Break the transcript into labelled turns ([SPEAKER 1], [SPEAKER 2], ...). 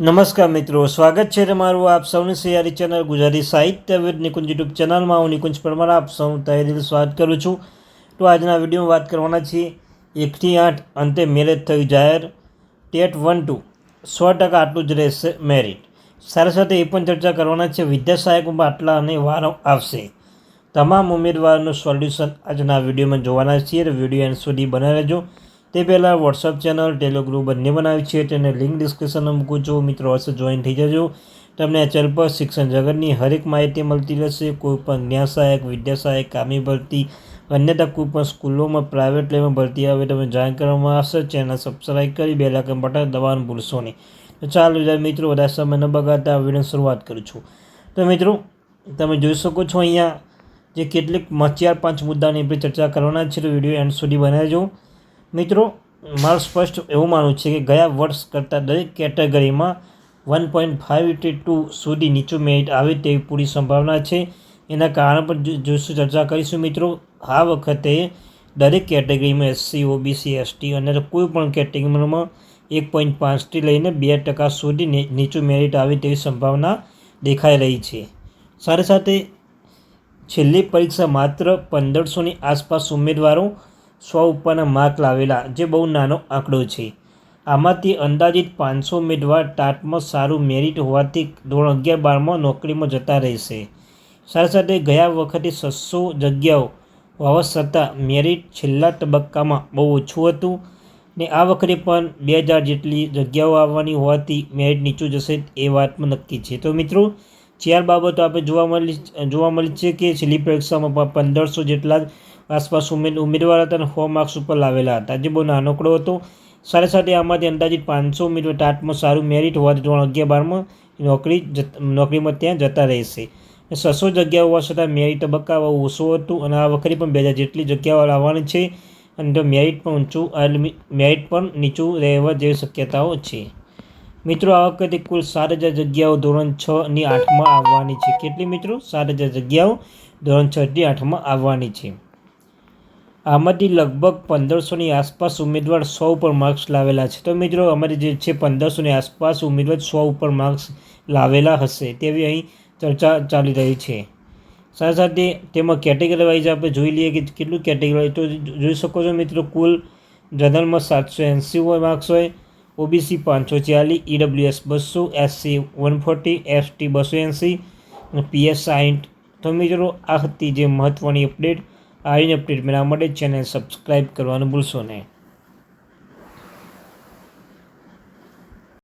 [SPEAKER 1] નમસ્કાર મિત્રો, સ્વાગત છે તમારું આપ સૌની સિયારી ચેનલ ગુજરાતી સાહિત્ય વિદ નિકુંજ યુટ્યુબ ચેનલમાં. હું નિકુંજ પરમાર, આપ સૌ તહેદિલ સ્વાગત કરું છું. તો આજના વિડીયોમાં વાત કરવાના છીએ એકથી આઠ અંતે મેરેજ થયું જાહેર, ટેટ વન ટુ, સો ટકા આટલું જ રહેશે મેરિટ. સાથે સાથે એ પણ ચર્ચા કરવાના છે, વિદ્યા સહાયકમાં આટલા અને વારો આવશે. તમામ ઉમેદવારનું સોલ્યુશન આજના વિડીયોમાં જોવાના છીએ. વીડિયો એન્ડ સુધી બનાવી રહેજો. તે પહેલાં વોટ્સઅપ ચેનલ ટેલિગ્રુપ બંને બનાવી છે. તેને લિંક ડિસ્ક્રિપ્શનમાં મૂકું છું. મિત્રો, હશે જોઈન થઈ જજો. તમને આ ચેનલ પર શિક્ષણ જગતની હરેક માહિતી મળતી રહેશે. કોઈ પણ ન્યાય સહાયક, વિદ્યા સહાયક, કામી ભરતી અન્યથા કોઈ પણ સ્કૂલોમાં પ્રાઇવેટ લેવલમાં ભરતી આવે તમે જાણ કરવામાં આવશે. ચેનલ સબસ્ક્રાઈબ કરી બે લાખ બટન દબાવવાનું ભૂલશો નહીં. તો ચાલો મિત્રો, વધારે સમય ન બગાડતા વીડિયો શરૂઆત કરું છું. તો મિત્રો, તમે જોઈ શકો છો અહીંયા જે કેટલીક ચાર પાંચ મુદ્દાની આપણે ચર્ચા કરવાના છે. તો વીડિયો એન્ડ સુધી બનાવજો. મિત્રો, મારું સ્પષ્ટ એવું માનવું છે કે ગયા વર્ષ કરતાં દરેક કેટેગરીમાં વન પોઈન્ટ ફાઇવ ટુ સુધી નીચું મેરિટ આવે તેવી પૂરી સંભાવના છે. એના કારણ પર જોઈશું ચર્ચા કરીશું. મિત્રો, આ વખતે દરેક કેટેગરીમાં એસસી, ઓબીસી, એસટી અને કોઈ પણ કેટેગરીમાં એક પોઈન્ટ પાંચથી લઈને બે ટકા સુધી નીચું મેરિટ આવે તેવી સંભાવના દેખાઈ રહી છે. સાથે સાથે છેલ્લી પરીક્ષા માત્ર પંદરસોની આસપાસ ઉમેદવારો સો ઉપરના માર્ક લાવેલા, જે બહુ નાનો આંકડો છે. આમાંથી અંદાજિત પાંચસો ઉમેદવાર ટાટમાં સારું મેરિટ હોવાથી ધોરણ અગિયાર બારમાં નોકરીમાં જતા રહેશે. સાથે સાથે ગયા વખતે છસો જગ્યાઓ હોવા છતાં મેરિટ છેલ્લા તબક્કામાં બહુ ઓછું હતું ને આ વખતે પણ બે હજાર જેટલી જગ્યાઓ આવવાની હોવાથી મેરિટ નીચું જશે એ વાતમાં નક્કી છે. તો મિત્રો, ચાર બાબતો આપણે જોવા મળી જોવા મળી છે કે છેલ્લી પરીક્ષામાં પંદરસો જેટલા આસપાસ ઉમેદ ઉમેદવાર હતા અને સો માર્ક્સ ઉપર લાવેલા હતા. જે બહુ નાનકડો હતો. સાથે સાથે આમાંથી અંદાજિત પાંચસો ઉમેદવાર ટાટમાં સારું મેરિટ હોવાથી ધોરણ અગિયાર બારમાં નોકરી નોકરીમાં ત્યાં જતા રહેશે. છસો જગ્યાઓ હોવા છતાં મેરિટ તબક્કા ઓછો હતું અને આ વખતે પણ બે હજાર જેટલી જગ્યાઓ લાવવાની છે અને તો મેરિટ પણ ઊંચું મેરિટ પણ નીચું રહેવા જેવી શક્યતાઓ છે. મિત્રો, આ વખતે કુલ સાત હજાર જગ્યાઓ ધોરણ છ ની આઠમાં આવવાની છે. કેટલી મિત્રો? સાત હજાર જગ્યાઓ ધોરણ છ થી આઠમાં આવવાની છે. આમાંથી લગભગ પંદરસોની આસપાસ ઉમેદવાર સો ઉપર માર્ક્સ લાવેલા છે. તો મિત્રો, અમારી જે છે પંદરસોની આસપાસ ઉમેદવાર સો ઉપર માર્ક્સ લાવેલા હશે તેવી અહીં ચર્ચા ચાલી રહી છે. સાથે સાથે તેમાં કેટેગરી વાઇઝ આપણે જોઈ લઈએ કે કેટલું કેટેગરી તો જોઈ શકો છો મિત્રો, કુલ જનરલમાં સાતસો એંસી માર્ક્સ હોય. ઓબીસી પાંચસો ચાલીસ, ઈડબ્લ્યુએસ બસો, એસસી વન ફોર્ટી એસટી બસો એંસી પીએસ સાઠ તો મિત્રો, આ હતી જે મહત્ત્વની અપડેટ આવી અપડેટ મેળવવા માટે ચેનલ સબસ્ક્રાઈબ કરવાનું ભૂલશો નહીં.